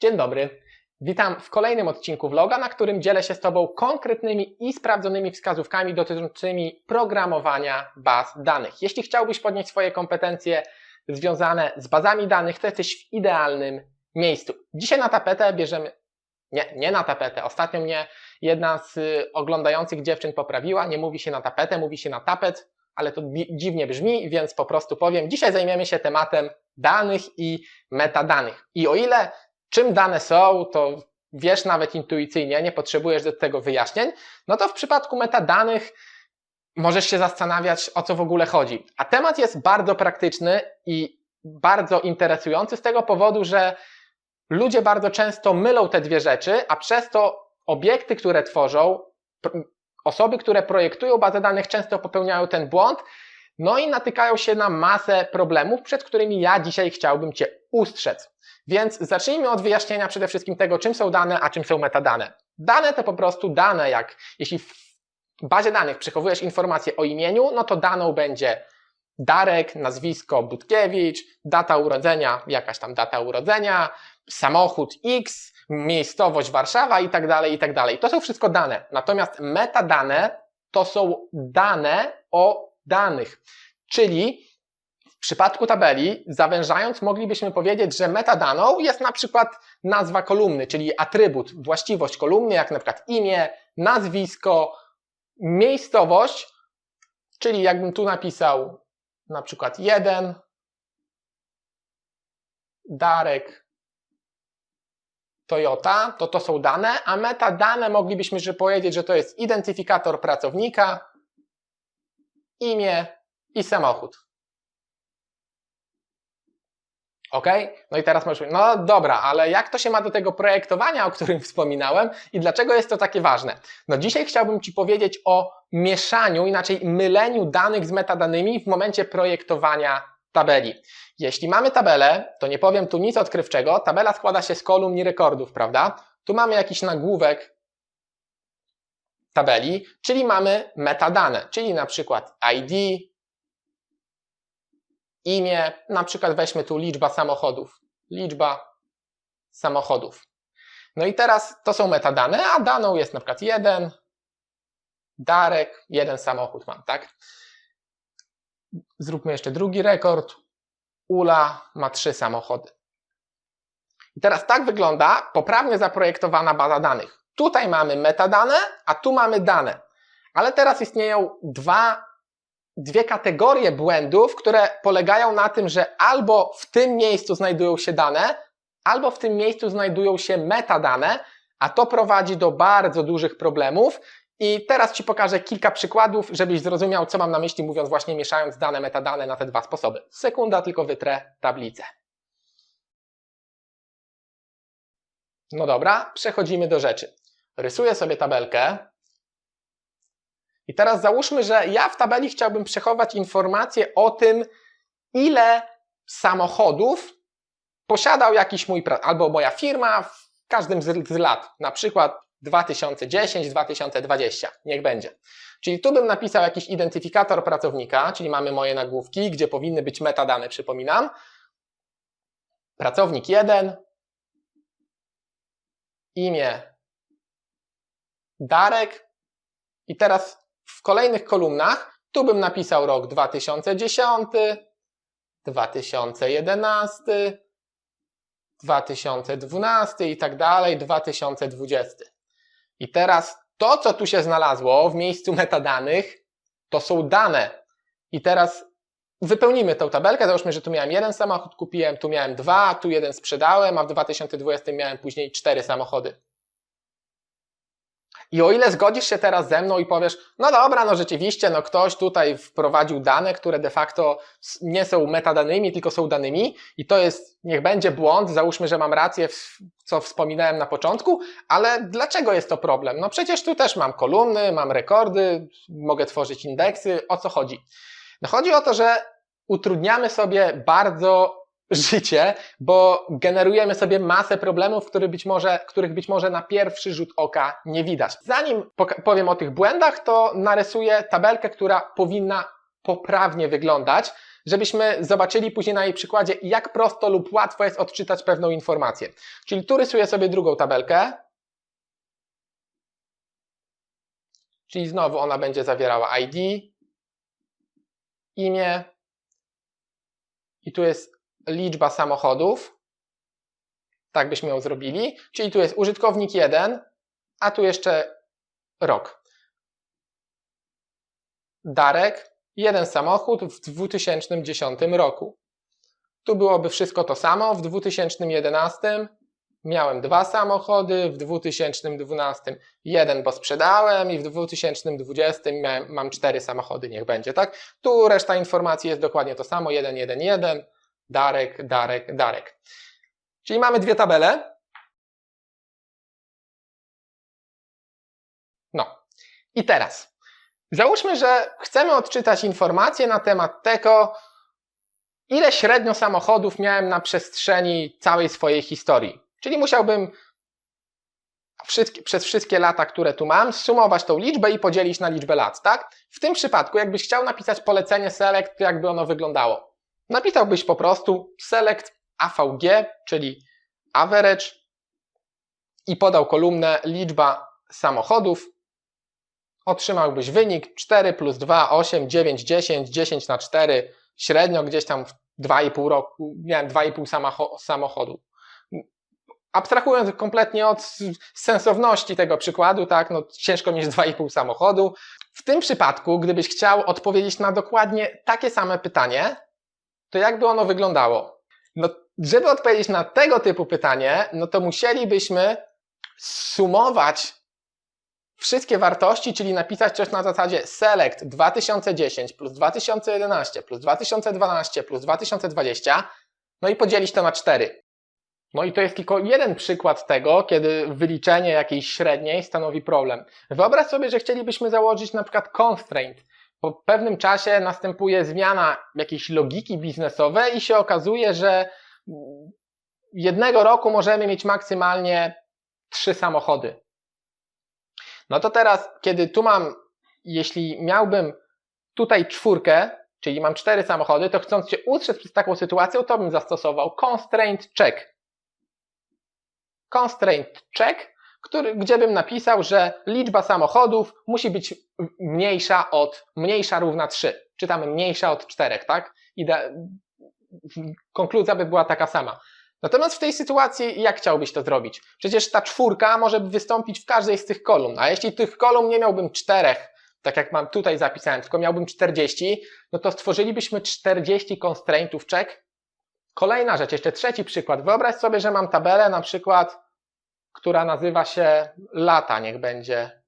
Dzień dobry. Witam w kolejnym odcinku vloga, na którym dzielę się z Tobą konkretnymi i sprawdzonymi wskazówkami dotyczącymi programowania baz danych. Jeśli chciałbyś podnieść swoje kompetencje związane z bazami danych, to jesteś w idealnym miejscu. Dzisiaj na tapetę bierzemy. Nie, nie na tapetę. Ostatnio mnie jedna z y, oglądających dziewczyn poprawiła. Nie mówi się na tapetę, mówi się na tapet, ale to dziwnie brzmi, więc po prostu powiem. Dzisiaj zajmiemy się tematem danych i metadanych. I o ile czym dane są, to wiesz nawet intuicyjnie, nie potrzebujesz do tego wyjaśnień, no to w przypadku metadanych możesz się zastanawiać, o co w ogóle chodzi. A temat jest bardzo praktyczny i bardzo interesujący z tego powodu, że ludzie bardzo często mylą te dwie rzeczy, a przez to obiekty, które tworzą, osoby, które projektują bazę danych, często popełniają ten błąd, no i natykają się na masę problemów, przed którymi ja dzisiaj chciałbym Cię ustrzec. Więc zacznijmy od wyjaśnienia przede wszystkim tego, czym są dane, a czym są metadane. Dane to po prostu dane, jak jeśli w bazie danych przechowujesz informację o imieniu, no to daną będzie Darek, nazwisko Budkiewicz, data urodzenia, jakaś tam data urodzenia, samochód X, miejscowość Warszawa i tak dalej, i tak dalej. To są wszystko dane. Natomiast metadane to są dane o danych. Czyli w przypadku tabeli, zawężając, moglibyśmy powiedzieć, że metadaną jest na przykład nazwa kolumny, czyli atrybut, właściwość kolumny, jak na przykład imię, nazwisko, miejscowość, czyli jakbym tu napisał na przykład jeden, Darek, Toyota, to to są dane, a metadane moglibyśmy powiedzieć, że to jest identyfikator pracownika, imię i samochód. Ok? No i teraz możesz powiedzieć, no dobra, ale jak to się ma do tego projektowania, o którym wspominałem i dlaczego jest to takie ważne? No dzisiaj chciałbym Ci powiedzieć o mieszaniu, inaczej myleniu danych z metadanymi w momencie projektowania tabeli. Jeśli mamy tabelę, to nie powiem tu nic odkrywczego, tabela składa się z kolumn i rekordów, prawda? Tu mamy jakiś nagłówek tabeli, czyli mamy metadane, czyli na przykład ID, imię, na przykład weźmy tu liczba samochodów. Liczba samochodów. No i teraz to są metadane, a daną jest na przykład jeden, Darek, jeden samochód mam, tak? Zróbmy jeszcze drugi rekord. Ula ma trzy samochody. I teraz tak wygląda poprawnie zaprojektowana baza danych. Tutaj mamy metadane, a tu mamy dane. Ale teraz istnieją dwa dwie kategorie błędów, które polegają na tym, że albo w tym miejscu znajdują się dane, albo w tym miejscu znajdują się metadane, a to prowadzi do bardzo dużych problemów. I teraz Ci pokażę kilka przykładów, żebyś zrozumiał, co mam na myśli, mówiąc właśnie mieszając dane, metadane na te dwa sposoby. Sekunda, tylko wytrę tablicę. No dobra, przechodzimy do rzeczy. Rysuję sobie tabelkę, i teraz załóżmy, że ja w tabeli chciałbym przechować informacje o tym, ile samochodów posiadał jakiś mój, albo moja firma w każdym z, z lat, na przykład 2010-2020, niech będzie. Czyli tu bym napisał jakiś identyfikator pracownika, czyli mamy moje nagłówki, gdzie powinny być metadane, przypominam. Pracownik 1, imię Darek i teraz w kolejnych kolumnach tu bym napisał rok 2010, 2011, 2012 i tak dalej, 2020. I teraz to, co tu się znalazło w miejscu metadanych, to są dane. I teraz wypełnimy tą tabelkę. Załóżmy, że tu miałem jeden samochód, kupiłem, tu miałem dwa, tu jeden sprzedałem, a w 2020 miałem później cztery samochody. I o ile zgodzisz się teraz ze mną i powiesz, no dobra, no rzeczywiście, no ktoś tutaj wprowadził dane, które de facto nie są metadanymi, tylko są danymi i to jest, niech będzie błąd, załóżmy, że mam rację, co wspominałem na początku, ale dlaczego jest to problem? No przecież tu też mam kolumny, mam rekordy, mogę tworzyć indeksy, o co chodzi? No chodzi o to, że utrudniamy sobie bardzo życie, bo generujemy sobie masę problemów, których być może, których być może na pierwszy rzut oka nie widać. Zanim powiem o tych błędach, to narysuję tabelkę, która powinna poprawnie wyglądać, żebyśmy zobaczyli później na jej przykładzie, jak prosto lub łatwo jest odczytać pewną informację. Czyli tu rysuję sobie drugą tabelkę. Czyli znowu ona będzie zawierała ID, imię i tu jest liczba samochodów. Tak byśmy ją zrobili. Czyli tu jest użytkownik 1, a tu jeszcze rok. Darek, jeden samochód w 2010 roku. Tu byłoby wszystko to samo. W 2011 miałem dwa samochody, w 2012 jeden, bo sprzedałem i w 2020 miałem, mam cztery samochody, niech będzie, tak? Tu reszta informacji jest dokładnie to samo, 1, 1, 1, Darek, Darek, Darek. Czyli mamy dwie tabele. No. I teraz załóżmy, że chcemy odczytać informacje na temat tego, ile średnio samochodów miałem na przestrzeni całej swojej historii. Czyli musiałbym wszystkie, przez wszystkie lata, które tu mam, sumować tą liczbę i podzielić na liczbę lat, tak? W tym przypadku, jakbyś chciał napisać polecenie select, to jakby ono wyglądało? Napisałbyś po prostu select AVG, czyli average i podał kolumnę liczba samochodów. Otrzymałbyś wynik 4 plus 2, 8, 9, 10, 10 na 4, średnio gdzieś tam w 2,5 roku miałem 2,5 samochodu abstrahując kompletnie od sensowności tego przykładu, tak, no ciężko mieć 2,5 samochodu. W tym przypadku, gdybyś chciał odpowiedzieć na dokładnie takie same pytanie, to jakby ono wyglądało? No, żeby odpowiedzieć na tego typu pytanie, no to musielibyśmy sumować wszystkie wartości, czyli napisać coś na zasadzie select 2010 plus 2011 plus 2012 plus 2020, no i podzielić to na 4. No i to jest tylko jeden przykład tego, kiedy wyliczenie jakiejś średniej stanowi problem. Wyobraź sobie, że chcielibyśmy założyć na przykład constraint. Po pewnym czasie następuje zmiana jakiejś logiki biznesowej i się okazuje, że jednego roku możemy mieć maksymalnie trzy samochody. No to teraz, kiedy tu mam, jeśli miałbym tutaj czwórkę, czyli mam cztery samochody, to chcąc się ustrzec przez taką sytuację, to bym zastosował constraint check constraint check, który, gdzie bym napisał, że liczba samochodów musi być mniejsza od, mniejsza równa 3. Czytamy mniejsza od 4, tak? I konkluzja by była taka sama. Natomiast w tej sytuacji jak chciałbyś to zrobić? Przecież ta czwórka może wystąpić w każdej z tych kolumn, a jeśli tych kolumn nie miałbym czterech, tak jak mam tutaj zapisałem, tylko miałbym 40, no to stworzylibyśmy 40 constraintów check. Kolejna rzecz, jeszcze trzeci przykład. Wyobraź sobie, że mam tabelę na przykład która nazywa się lata, niech będzie.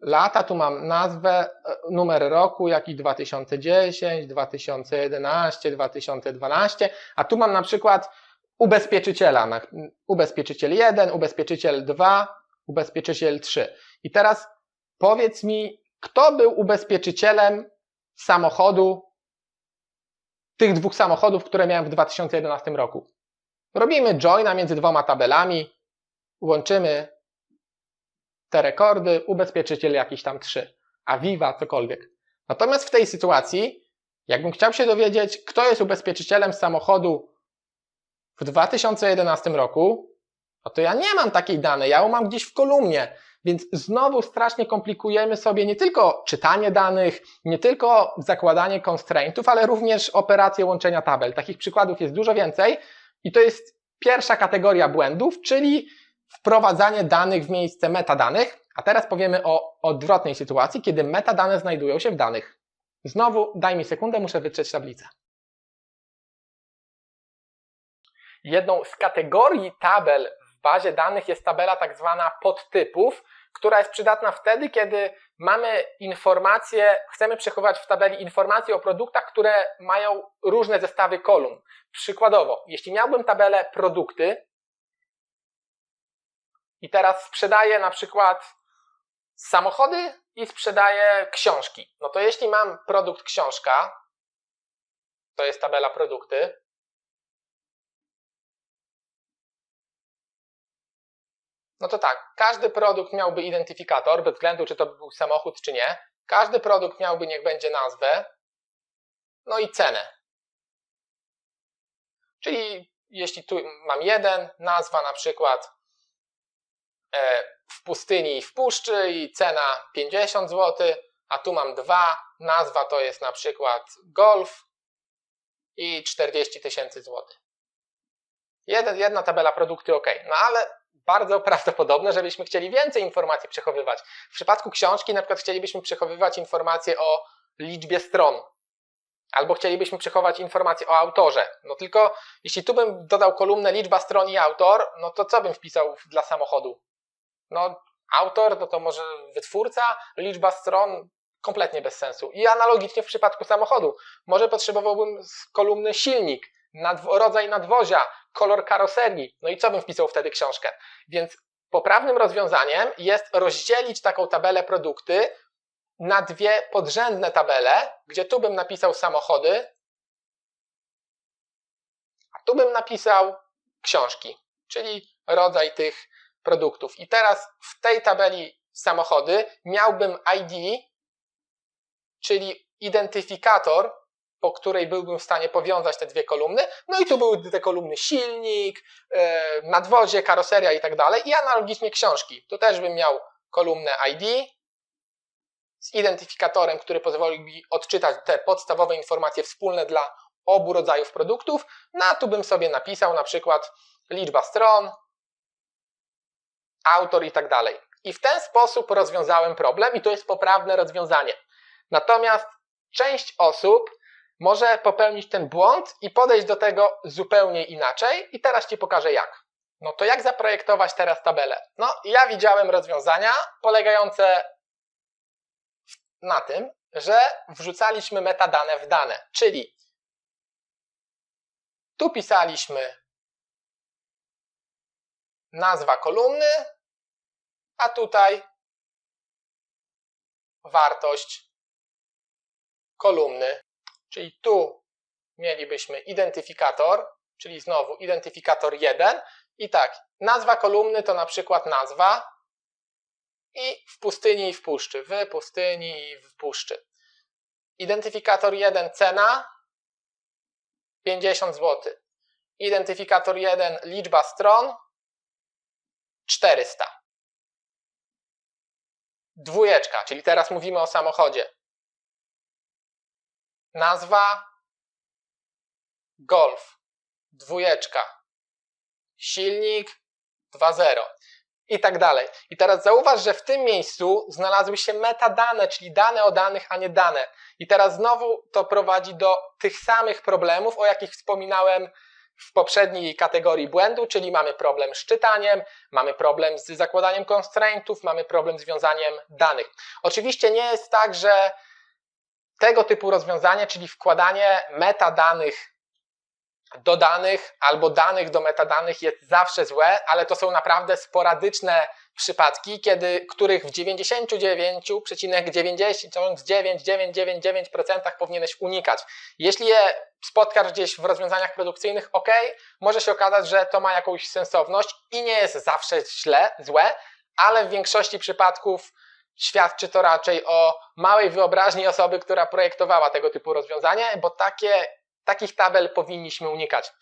Lata, tu mam nazwę, e, numer roku, jak i 2010, 2011, 2012, a tu mam na przykład ubezpieczyciela, ubezpieczyciel 1, ubezpieczyciel 2, ubezpieczyciel 3. I teraz powiedz mi, kto był ubezpieczycielem samochodu, tych dwóch samochodów, które miałem w 2011 roku? Robimy joina między dwoma tabelami, łączymy te rekordy, ubezpieczyciel jakiś tam 3, a Viva cokolwiek. Natomiast w tej sytuacji, jakbym chciał się dowiedzieć, kto jest ubezpieczycielem samochodu w 2011 roku, no to ja nie mam takiej danej, ja ją mam gdzieś w kolumnie. Więc znowu strasznie komplikujemy sobie nie tylko czytanie danych, nie tylko zakładanie constraintów, ale również operację łączenia tabel. Takich przykładów jest dużo więcej, i to jest pierwsza kategoria błędów, czyli wprowadzanie danych w miejsce metadanych. A teraz powiemy o odwrotnej sytuacji, kiedy metadane znajdują się w danych. Znowu, daj mi sekundę, muszę wytrzeć tablicę. Jedną z kategorii tabel w bazie danych jest tabela tak zwana podtypów, która jest przydatna wtedy, kiedy mamy informacje, chcemy przechowywać w tabeli informacje o produktach, które mają różne zestawy kolumn. Przykładowo, jeśli miałbym tabelę produkty i teraz sprzedaję na przykład samochody i sprzedaję książki, no to jeśli mam produkt książka, to jest tabela produkty, No to tak, każdy produkt miałby identyfikator, bez względu czy to był samochód, czy nie. Każdy produkt miałby, niech będzie nazwę. no i cenę. Czyli jeśli tu mam jeden, nazwa na przykład e, w pustyni i w puszczy i cena 50 zł, a tu mam dwa, nazwa to jest na przykład golf i 40 tysięcy złotych. Jedna tabela produkty ok, no ale bardzo prawdopodobne, żebyśmy chcieli więcej informacji przechowywać. W przypadku książki na przykład chcielibyśmy przechowywać informacje o liczbie stron, albo chcielibyśmy przechować informacje o autorze. No tylko jeśli tu bym dodał kolumnę liczba stron i autor, no to co bym wpisał dla samochodu? No autor, no to może wytwórca, liczba stron kompletnie bez sensu. I analogicznie w przypadku samochodu. Może potrzebowałbym kolumny silnik, rodzaj nadwozia, kolor karoserii. No i co bym wpisał wtedy książkę? Więc poprawnym rozwiązaniem jest rozdzielić taką tabelę produkty na dwie podrzędne tabele, gdzie tu bym napisał samochody, a tu bym napisał książki, czyli rodzaj tych produktów. I teraz w tej tabeli samochody miałbym ID, czyli identyfikator, po której byłbym w stanie powiązać te dwie kolumny. No i tu były te kolumny silnik, e, nadwozie, karoseria i tak dalej. I analogicznie książki. Tu też bym miał kolumnę ID, z identyfikatorem, który pozwoli mi odczytać te podstawowe informacje wspólne dla obu rodzajów produktów. No a tu bym sobie napisał na przykład liczba stron, autor i tak dalej. I w ten sposób rozwiązałem problem i to jest poprawne rozwiązanie. Natomiast część osób może popełnić ten błąd i podejść do tego zupełnie inaczej i teraz Ci pokażę jak. No to jak zaprojektować teraz tabelę? No ja widziałem rozwiązania polegające na tym, że wrzucaliśmy metadane w dane, czyli tu pisaliśmy nazwa kolumny, a tutaj wartość kolumny. Czyli tu mielibyśmy identyfikator, czyli znowu identyfikator 1 i tak, nazwa kolumny to na przykład nazwa, i w pustyni i w puszczy, w pustyni i w puszczy. Identyfikator 1 cena 50 zł. Identyfikator 1 liczba stron 400. Dwójeczka, czyli teraz mówimy o samochodzie. Nazwa Golf. Dwójeczka. Silnik 2.0 i tak dalej. I teraz zauważ, że w tym miejscu znalazły się metadane, czyli dane o danych, a nie dane. I teraz znowu to prowadzi do tych samych problemów, o jakich wspominałem w poprzedniej kategorii błędu, czyli mamy problem z czytaniem, mamy problem z zakładaniem constraintów, mamy problem z wiązaniem danych. Oczywiście nie jest tak, że tego typu rozwiązanie, czyli wkładanie metadanych do danych albo danych do metadanych jest zawsze złe, ale to są naprawdę sporadyczne przypadki, kiedy, których w 99,9999% powinieneś unikać. Jeśli je spotkasz gdzieś w rozwiązaniach produkcyjnych, ok, może się okazać, że to ma jakąś sensowność i nie jest zawsze źle, złe, ale w większości przypadków świadczy to raczej o małej wyobraźni osoby, która projektowała tego typu rozwiązanie, bo takie Takich tabel powinniśmy unikać.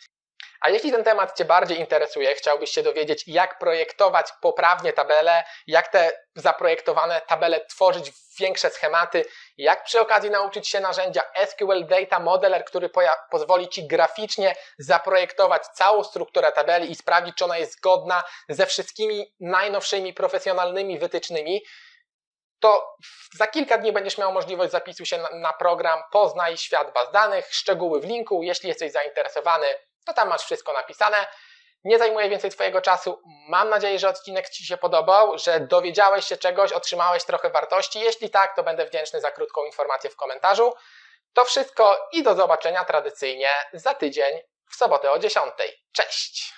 A jeśli ten temat Cię bardziej interesuje, chciałbyś się dowiedzieć, jak projektować poprawnie tabele, jak te zaprojektowane tabele tworzyć w większe schematy, jak przy okazji nauczyć się narzędzia SQL Data Modeler, który pozwoli Ci graficznie zaprojektować całą strukturę tabeli i sprawdzić, czy ona jest zgodna ze wszystkimi najnowszymi profesjonalnymi wytycznymi, to za kilka dni będziesz miał możliwość zapisu się na, na, program Poznaj Świat Baz Danych, szczegóły w linku. Jeśli jesteś zainteresowany, to tam masz wszystko napisane. Nie zajmuję więcej Twojego czasu. Mam nadzieję, że odcinek Ci się podobał, że dowiedziałeś się czegoś, otrzymałeś trochę wartości. Jeśli tak, to będę wdzięczny za krótką informację w komentarzu. To wszystko i do zobaczenia tradycyjnie za tydzień w sobotę o 10. Cześć!